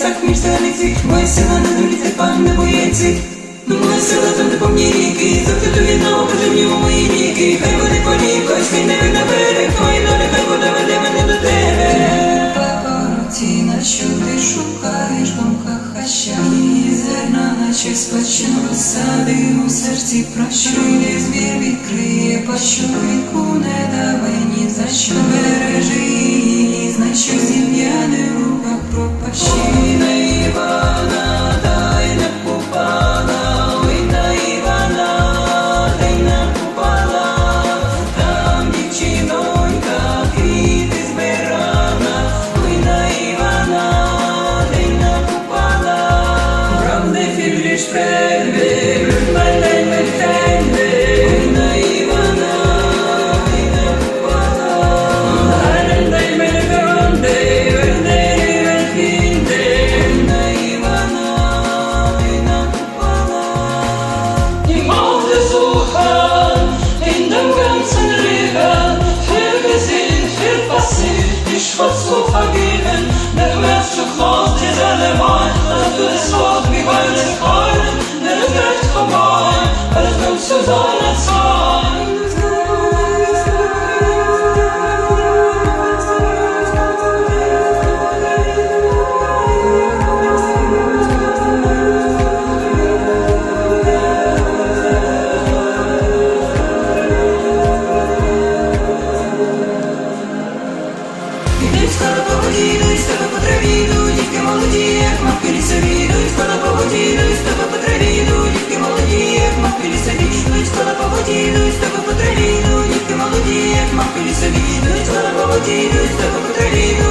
так між таліці, моя сила не доліти, пан не боєці. Моя сила там не помні ріки, завжди до відного мені у мої віки. Хай буде полівка, хай не на берег, твої долі, хай буде веде мене до тебе. Папароті, що ти шукаєш, думка хаща. Її зерна, наче спочину розсади, у серці прощує, збір відкриє, пащу, не дави ні за що. Spend me. Queridos, eu não querido